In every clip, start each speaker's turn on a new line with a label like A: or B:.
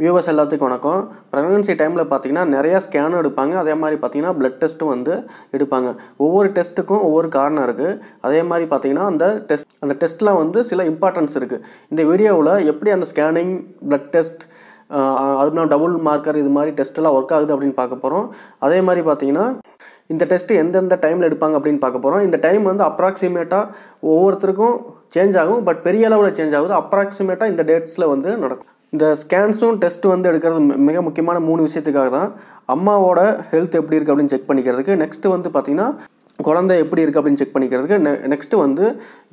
A: Viewers எல்லாத்துக்கும் வணக்கம். Pregnancy டைமில் பார்த்தீங்கன்னா நிறையா ஸ்கேனும் எடுப்பாங்க. அதே மாதிரி பார்த்தீங்கன்னா ப்ளட் டெஸ்ட்டும் வந்து எடுப்பாங்க. ஒவ்வொரு டெஸ்ட்டுக்கும் ஒவ்வொரு காரணம் இருக்குது அதே மாதிரி பார்த்தீங்கன்னா அந்த டெஸ்ட் அந்த டெஸ்ட்லாம் வந்து சில இம்பார்ட்டன்ஸ் இருக்குது இந்த வீடியோவில் எப்படி அந்த ஸ்கேனிங் ப்ளட் டெஸ்ட் அதுனா டபுள் மார்க்கர் இது மாதிரி டெஸ்ட்டெல்லாம் ஒர்க் ஆகுது அப்படின்னு பார்க்க போகிறோம் அதே மாதிரி பார்த்தீங்கன்னா இந்த டெஸ்ட்டு எந்தெந்த டைமில் எடுப்பாங்க அப்படின்னு பார்க்க போகிறோம் இந்த டைம் வந்து அப்ராக்சிமேட்டாக ஒவ்வொருத்தருக்கும் சேஞ்ச் ஆகும். பட் பெரிய அளவில் சேஞ்ச் ஆகுது. அப்ராக்சிமேட்டாக இந்த டேட்ஸில் வந்து நடக்கும். இந்த ஸ்கேன்ஸும் டெஸ்ட்டும் வந்து எடுக்கிறது மிக முக்கியமான மூணு விஷயத்துக்காக தான். அம்மாவோட ஹெல்த் எப்படி இருக்குது அப்படின்னு செக் பண்ணிக்கிறதுக்கு. நெக்ஸ்ட்டு வந்து பார்த்திங்கன்னா குழந்தை எப்படி இருக்குது அப்படின்னு செக் பண்ணிக்கிறதுக்கு. நெ நெக்ஸ்ட்டு வந்து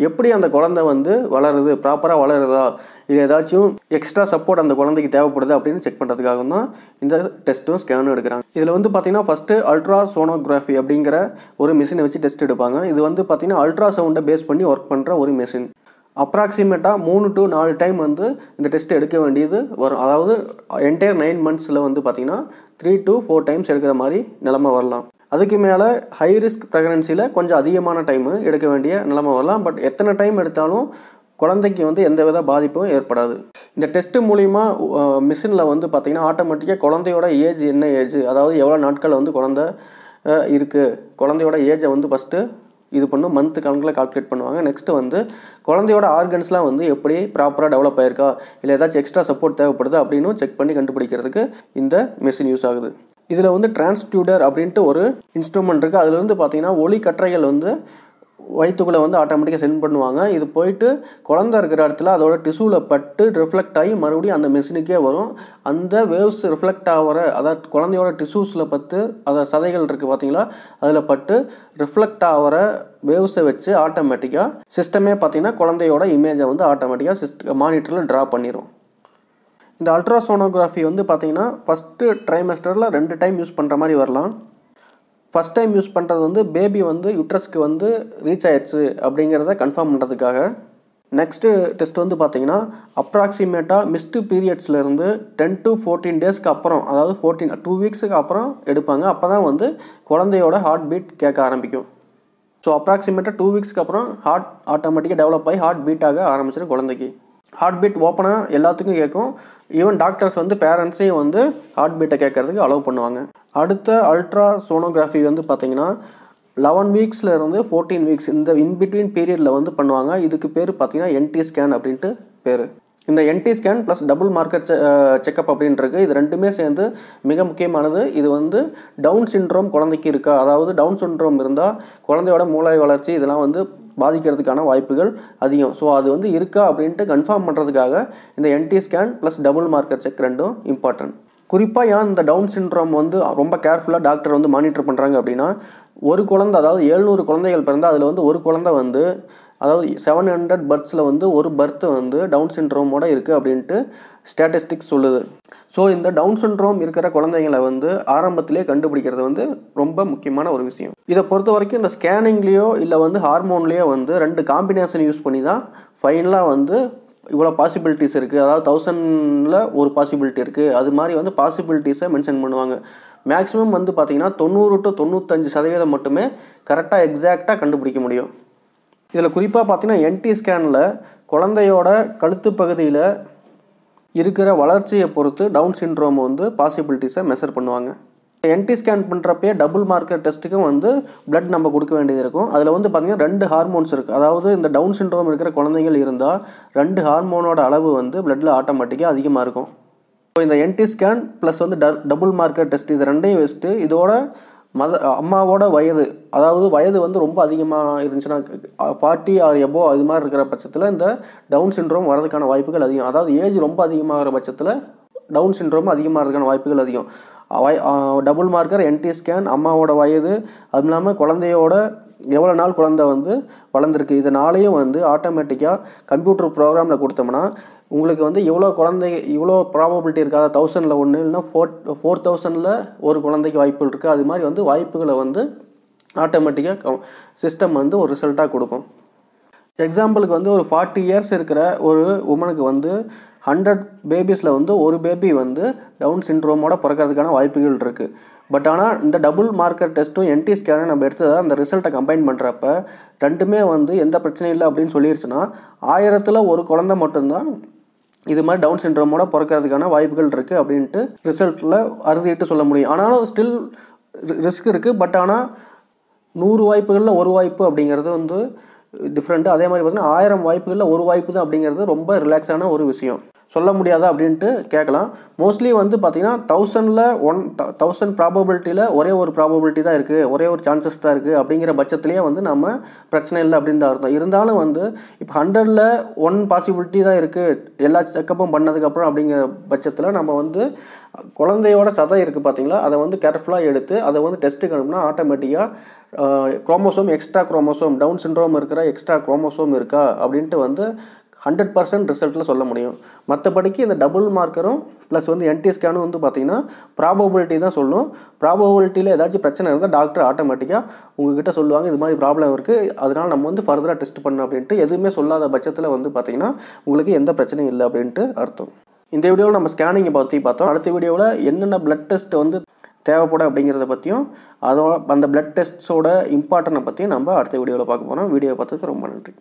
A: எப்படி அந்த குழந்தை வந்து வளருது ப்ராப்பராக வளருதா? இல்லை ஏதாச்சும் எக்ஸ்ட்ரா சப்போர்ட் அந்த குழந்தைக்கு தேவைப்படுது அப்படின்னு செக் பண்ணுறதுக்காக தான் இந்த டெஸ்ட்டும் ஸ்கேனும் எடுக்கிறாங்க. இதில் வந்து பார்த்திங்கன்னா ஃபஸ்ட்டு அல்ட்ரா சோனோகிராஃபி அப்படிங்கிற ஒரு மிஷினை வச்சு டெஸ்ட் எடுப்பாங்க. இது வந்து பார்த்திங்கன்னா அல்ட்ரா சவுண்டை பேஸ் பண்ணி ஒர்க் பண்ணுற ஒரு மிஷின் அப்ராக்சிமேட்டாக மூணு டு நாலு டைம் வந்து இந்த டெஸ்ட் எடுக்க வேண்டியது வரும். அதாவது என்டையர் நைன் மந்த்ஸில் வந்து பார்த்திங்கன்னா த்ரீ டு ஃபோர் டைம்ஸ் எடுக்கிற மாதிரி நிலமை வரலாம். அதுக்கு மேலே ஹை ரிஸ்க் ப்ரெக்னன்சியில் கொஞ்சம் அதிகமான டைமு எடுக்க வேண்டிய நிலமை வரலாம். பட் எத்தனை டைம் எடுத்தாலும் குழந்தைக்கு வந்து எந்த வித பாதிப்பும் ஏற்படாது. இந்த டெஸ்ட் மூலிமா மிஷினில் வந்து பார்த்திங்கன்னா ஆட்டோமேட்டிக்காக குழந்தையோட ஏஜ் என்ன ஏஜ் அதாவது எவ்வளோ நாட்கள் வந்து குழந்தை இருக்குது குழந்தையோட ஏஜை வந்து ஃபஸ்ட்டு இது பண்ணும் மந்த் கணக்கில் கால்குலேட் பண்ணுவாங்க. நெக்ஸ்ட்டு வந்து குழந்தையோட ஆர்கன்ஸ்லாம் வந்து எப்படி ப்ராப்பராக டெவலப் ஆயிருக்கா? இல்லை ஏதாச்சும் எக்ஸ்ட்ரா சப்போர்ட் தேவைப்படுது? அப்படின்னு செக் பண்ணி கண்டுபிடிக்கிறதுக்கு இந்த மெஷின் யூஸ் ஆகுது. இதில் வந்து டிரான்ஸ்டியூடர் அப்படின்ட்டு ஒரு இன்ஸ்ட்ருமெண்ட் இருக்குது அதில் இருந்து பார்த்தீங்கன்னா ஒளி கற்றைகள் வந்து வயிற்றுக்குள்ளே வந்து ஆட்டோமேட்டிக்காக சென்ட் பண்ணுவாங்க. இது போயிட்டு குழந்த இருக்கிற இடத்துல அதோட டிஷ்யூவில் பட்டு ரிஃப்ளெக்ட் ஆகி மறுபடியும் அந்த மெஷினுக்கே வரும். அந்த வேவ்ஸ் ரிஃப்ளெக்ட் ஆகிற அதாவது குழந்தையோட டிஷ்யூஸில் பட்டு அதை சதைகள் இருக்குது பார்த்தீங்களா அதில் பட்டு ரிஃப்ளெக்ட் ஆகிற வேவ்ஸை வச்சு ஆட்டோமேட்டிக்காக சிஸ்டமே பார்த்தீங்கன்னா குழந்தையோட இமேஜை வந்து ஆட்டோமேட்டிக்காக சிஸ்ட மானிட்டரில் ட்ரா பண்ணிடும் இந்த அல்ட்ராசோனோகிராஃபி வந்து பார்த்தீங்கன்னா ஃபஸ்ட்டு ட்ரைமஸ்டரில் ரெண்டு டைம் யூஸ் பண்ணுற மாதிரி வரலாம். ஃபஸ்ட் டைம் யூஸ் பண்ணுறது வந்து பேபி வந்து யூட்ரஸ்க்கு வந்து ரீச் ஆயிடுச்சு அப்படிங்கிறத கன்ஃபார்ம் பண்ணுறதுக்காக நெக்ஸ்ட்டு டெஸ்ட் வந்து பார்த்தீங்கன்னா அப்ராக்சிமேட்டாக மிஸ்டு பீரியட்ஸ்லேருந்து டென் டு ஃபோர்டீன் டேஸ்க்கு அப்புறம் அதாவது ஃபோர்டீன் டூ வீக்ஸுக்கு அப்புறம் எடுப்பாங்க. அப்போ தான் வந்து குழந்தையோட ஹார்ட் பீட் கேட்க ஆரம்பிக்கும். ஸோ அப்ராக்சிமேட்டாக டூ வீக்ஸ்க்கு அப்புறம் ஹார்ட் ஆட்டோமேட்டிக்காக டெவலப் ஆகி ஹார்ட் பீட் ஆக ஆரம்பிச்சிடும் குழந்தைக்கு. ஹார்ட் பீட் ஓப்பனாக எல்லாத்துக்கும் கேட்கும். ஈவன் டாக்டர்ஸ் வந்து பேரண்ட்ஸையும் வந்து ஹார்ட் பீட்டை கேட்கறதுக்கு அலோவ் பண்ணுவாங்க. அடுத்த அல்ட்ரா சோனோகிராஃபி வந்து பார்த்தீங்கன்னா லெவன் வீக்ஸில் இருந்து ஃபோர்டீன் வீக்ஸ் இந்த இன்பிட்வீன் பீரியடில் வந்து பண்ணுவாங்க. இதுக்கு பேர் பார்த்தீங்கன்னா என்டி ஸ்கேன் அப்படின்ட்டு பேர். இந்த NT scan plus double marker checkup அப்படின்றது இது ரெண்டுமே சேர்ந்து மிக முக்கியமானது. இது வந்து டவுன் சிண்ட்ரோம் குழந்தைக்கு இருக்கா? அதாவது டவுன் சிண்ட்ரோம் இருந்தால் குழந்தையோட மூளை வளர்ச்சி இதெல்லாம் வந்து பாதிக்கிறதுக்கான வாய்ப்புகள் அதிகம். ஸோ அது வந்து இருக்கா அப்படின்ட்டு கன்ஃபார்ம் பண்ணுறதுக்காக இந்த NT scan plus double marker check ரெண்டும் இம்பார்ட்டன்ட் குறிப்பாக ஏன் இந்த டவுன் சின்ட்ரோம் வந்து ரொம்ப கேர்ஃபுல்லாக டாக்டர் வந்து மானிட்டர் பண்ணுறாங்க அப்படின்னா ஒரு குழந்தை அதாவது எழுநூறு குழந்தைகள் பிறந்தால் அதில் வந்து ஒரு குழந்தை வந்து அதாவது செவன் ஹண்ட்ரட் பர்த்ஸில் வந்து ஒரு பர்த் வந்து டவுன் சின்ட்ரோமோட இருக்குது அப்படின்ட்டு ஸ்டாட்டிஸ்டிக்ஸ் சொல்லுது. ஸோ இந்த டவுன் சின்ட்ரோம் இருக்கிற குழந்தைங்களை வந்து ஆரம்பத்திலே கண்டுபிடிக்கிறது வந்து ரொம்ப முக்கியமான ஒரு விஷயம். இதை பொறுத்த வரைக்கும் இந்த ஸ்கேனிங்லேயோ இல்லை வந்து ஹார்மோன்லேயோ வந்து ரெண்டு காம்பினேஷன் யூஸ் பண்ணி தான் ஃபைனலாக வந்து இவ்வளோ பாசிபிலிட்டிஸ் இருக்குது அதாவது தௌசண்டில் ஒரு பாசிபிலிட்டி இருக்குது அது மாதிரி வந்து பாசிபிலிட்டிஸை மென்ஷன் பண்ணுவாங்க. மேக்ஸிமம் வந்து பார்த்தீங்கன்னா தொண்ணூறு டு தொண்ணூத்தஞ்சு சதவீதம் மட்டுமே கரெக்டாக எக்ஸாக்டாக கண்டுபிடிக்க முடியும். இதில் குறிப்பாக பார்த்தீங்கன்னா என்டி ஸ்கேனில் குழந்தையோட கழுத்து பகுதியில் இருக்கிற வளர்ச்சியை பொறுத்து டவுன் சின்ட்ரோம் வந்து பாசிபிலிட்டிஸை மெஷர் பண்ணுவாங்க. என்டி ஸ்கேன் பண்ணுறப்பயே டபுள் மார்க்கர் டெஸ்ட்டுக்கும் வந்து பிளட் நம்ம கொடுக்க வேண்டியது இருக்கும். அதில் வந்து பார்த்திங்கன்னா ரெண்டு ஹார்மோன்ஸ் இருக்குது அதாவது இந்த டவுன் சிண்ட்ரோம் இருக்கிற குழந்தைகள் இருந்தால் ரெண்டு ஹார்மோனோட அளவு வந்து பிளட்டில் ஆட்டோமேட்டிக்காக அதிகமாக இருக்கும். ஸோ இந்த என்டி ஸ்கேன் ப்ளஸ் வந்து ட டபுள் மார்க்கர் டெஸ்ட் இது ரெண்டையும் வச்சுட்டு இதோட மத அம்மாவோட வயது அதாவது வயது வந்து ரொம்ப அதிகமாக இருந்துச்சுன்னா ஃபார்ட்டி ஆர் எபோ அது மாதிரி இருக்கிற பட்சத்தில் இந்த டவுன் சிண்ட்ரோம் வரதுக்கான வாய்ப்புகள் அதிகம். அதாவது ஏஜ் ரொம்ப அதிகமாகிற பட்சத்தில் டவுன் சின்றோம் அதிகமாக இருக்கான வாய்ப்புகள் அதிகம். டபுள் மார்க்கர் என்டி ஸ்கேன் அம்மாவோட வயது அதுவும் இல்லாமல் குழந்தையோட எவ்வளோ நாள் குழந்தை வந்து வளர்ந்துருக்கு இதனாலேயும் வந்து ஆட்டோமேட்டிக்காக கம்ப்யூட்டர் ப்ரோக்ராமில் கொடுத்தோம்னா உங்களுக்கு வந்து இவ்வளோ குழந்தை இவ்வளோ ப்ராபபிலிட்டி இருக்காது தௌசண்டில் ஒன்று இல்லைன்னா ஃபோர் ஃபோர் தௌசண்டில் ஒரு குழந்தைக்கு வாய்ப்புகள் இருக்குது அது மாதிரி வந்து வாய்ப்புகளை வந்து ஆட்டோமேட்டிக்காக சிஸ்டம் வந்து ஒரு ரிசல்ட்டாக கொடுக்கும். எக்ஸாம்பிளுக்கு வந்து ஒரு ஃபார்ட்டி இயர்ஸ் இருக்கிற ஒரு உமனுக்கு வந்து ஹண்ட்ரட் பேபிஸில் வந்து ஒரு பேபி வந்து டவுன் சின்ட்ரோமோட பிறக்கிறதுக்கான வாய்ப்புகள் இருக்குது பட் ஆனால் இந்த டபுள் மார்க்கர் டெஸ்ட்டும் என்டி ஸ்கேனும் நம்ம எடுத்ததை அந்த ரிசல்ட்டை கம்பைன் பண்ணுறப்ப ரெண்டுமே வந்து எந்த பிரச்சனையும் இல்லை அப்படின்னு சொல்லிருச்சுன்னா ஆயிரத்தில் ஒரு குழந்தை மட்டும்தான் இது மாதிரி டவுன் சின்ட்ரோமோட பிறக்கிறதுக்கான வாய்ப்புகள் இருக்குது அப்படின்ட்டு ரிசல்ட்டில் அறுதிட்டு சொல்ல முடியும். ஆனாலும் ஸ்டில் ரிஸ்க் இருக்குது பட் ஆனால் நூறு வாய்ப்புகளில் ஒரு வாய்ப்பு அப்படிங்கிறது வந்து டிஃப்ரெண்ட்டு அதே மாதிரி பார்த்தீங்கன்னா ஆயிரம் வாய்ப்புகளில் ஒரு வாய்ப்பு தான் அப்படிங்கிறது ரொம்ப ரிலாக்ஸான ஒரு விஷயம். சொல்ல முடியாதா அப்படின்ட்டு கேட்கலாம். மோஸ்ட்லி வந்து பார்த்தீங்கன்னா தௌசண்டில் ஒன் தௌசண்ட் ப்ராபபிலிட்டியில் ஒரே ஒரு ப்ராபபிலிட்டி தான் இருக்குது ஒரே ஒரு சான்சஸ் தான் இருக்குது அப்படிங்கிற பட்சத்துலேயே வந்து நம்ம பிரச்சனை இல்லை அப்படின்னு தான் அர்த்தம். இருந்தாலும் வந்து இப்போ ஹண்ட்ரடில் ஒன் பாசிபிலிட்டி தான் இருக்குது எல்லா செக்கப்பும் பண்ணதுக்கப்புறம் அப்படிங்கிற பட்சத்தில் நம்ம வந்து குழந்தையோட சதை இருக்குது பார்த்தீங்களா? அதை வந்து கேர்ஃபுல்லாக எடுத்து அதை வந்து டெஸ்ட்டுக்கு அனுப்புனா ஆட்டோமேட்டிக்காக chromosome extra chromosome down syndrome இருக்கிற எக்ஸ்ட்ரா குரோமோசோம் இருக்கா அப்படின்ட்டு வந்து ஹண்ட்ரட் பர்சன்ட் ரிசல்ட்டில் சொல்ல முடியும். மற்றபடிக்கு இந்த டபுள் மார்க்கரும் ப்ளஸ் வந்து என்டி ஸ்கேனும் வந்து பார்த்தீங்கன்னா ப்ராபபிலிட்டி தான் சொல்லும். ப்ராபபிலிட்டியில் ஏதாச்சும் பிரச்சனை இருந்தால் டாக்டர் ஆட்டோமேட்டிக்காக உங்ககிட்ட சொல்லுவாங்க இது மாதிரி ப்ராப்ளம் இருக்குது அதனால் நம்ம வந்து ஃபர்தராக டெஸ்ட் பண்ணணும் அப்படின்ட்டு எதுவுமே சொல்லாத பட்சத்தில் வந்து பார்த்தீங்கன்னா உங்களுக்கு எந்த பிரச்சனையும் இல்லை அப்படின்ட்டு அர்த்தம். இந்த வீடியோவில் நம்ம ஸ்கேனிங்கை பற்றி பார்த்தோம். அடுத்த வீடியோவில் என்னென்ன பிளட் டெஸ்ட் வந்து தேவைப்படும் அப்படிங்கிறத பற்றியும் அதோட அந்த பிளட் டெஸ்ட்ஸோட இம்பார்ட்டனை பற்றியும் நம்ம அடுத்த வீடியோவில் பார்க்க போகிறோம் வீடியோ பார்த்ததுக்கு ரொம்ப நன்றி.